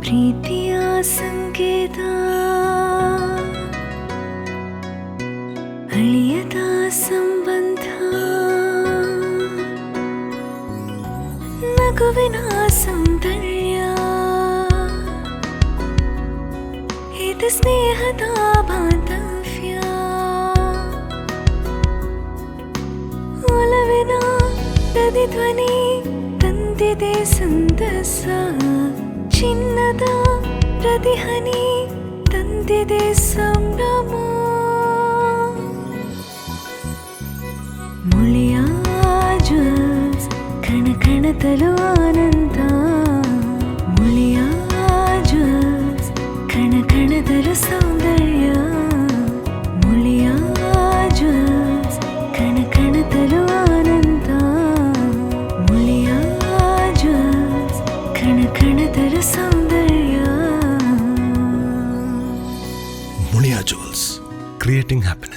ಪ್ರೀತಿಯ ಸಂಕೇತ. ಅಳಿಯದ ಸಂಬಂಧ. ನಗುವಿನ ಸೌಂದರ್ಯ ಇದು ಸ್ನೇಹದ ಬಾಂಧವ್ಯ ಒಲವಿನ ಪ್ರತಿಧ್ವನಿ ತಂದಿದೆ ಸಂದಸ ಚಿನ್ನದ ಪ್ರತಿಹನಿ ತಂದಿದೆ ಸಂಭ್ರಮ ಮುಳಿಯ ಜ್ವಲ್ಸ್ ಕಣ ಕಣದಲು ಆನಂದ ಮುಳಿಯ ಜ್ವಲ್ಸ್ ಕಣ ಕಣದಲು ಸೌಂದರ್ಯ ಮುಳಿಯ ಜ್ವಲ್ಸ್ ಕಣ ಕಣದಲು ಆನಂದ ಮುಳಿಯ ಜ್ವಲ್ಸ್ ಕಣ ಕಣದಲು ಸೌಂದರ್ಯ Mulia Jewels, creating happiness.